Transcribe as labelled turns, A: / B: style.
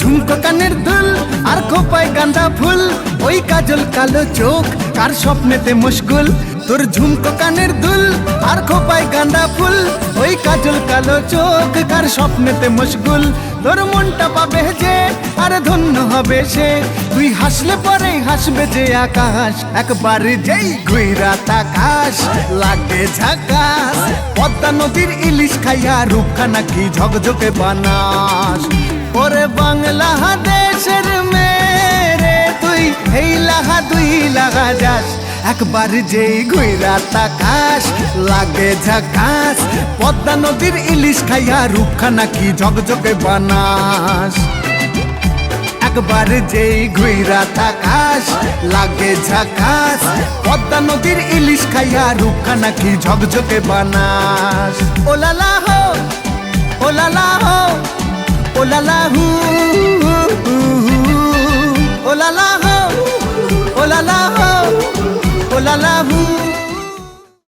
A: ঝুমকো কানের দুল আর খোপায় গাঁদা ফুল। ওই কাজল কালো চোখ, কার স্বপ্নেতে মুশকুল? তোর ঝুমকো কানের দুল আর খোপায় গাঁদা ফুল। ওই কাজল কালো চোখ, কার স্বপ্নেতে মুশগুল তোর মনটা পাবে যে, আর ধন্য হবে সে। তুই হাসলে পরে হাসবে যে আকাশ, একবার যেই ঘুইরা তাকাস লাগে ঝাকাস পদ্মা নদীর ইলিশ খাইয়া রূপখানা কি ঝকঝকে বানাস। ওরে বাংলাদেশের মেরে তুই, এই লাহা দুই লাগা যাস। একবার যেই ঘুইরা তাকাস, লাগে ঝাকাস। পদ্মা নদীর ইলিশ খাইয়া রূপখানা কি ঝকঝকে বানাস। একবার যেই ঘুইরা তাকাস, লাগে ঝাকাস। পদ্মা নদীর ইলিশ খাইয়া রুখা নাকি ঝকঝকে বানাস হো ওলালা হো ওলালা লালা হু, ও হু। ওলালা হো ওলালা হো ওলালা হু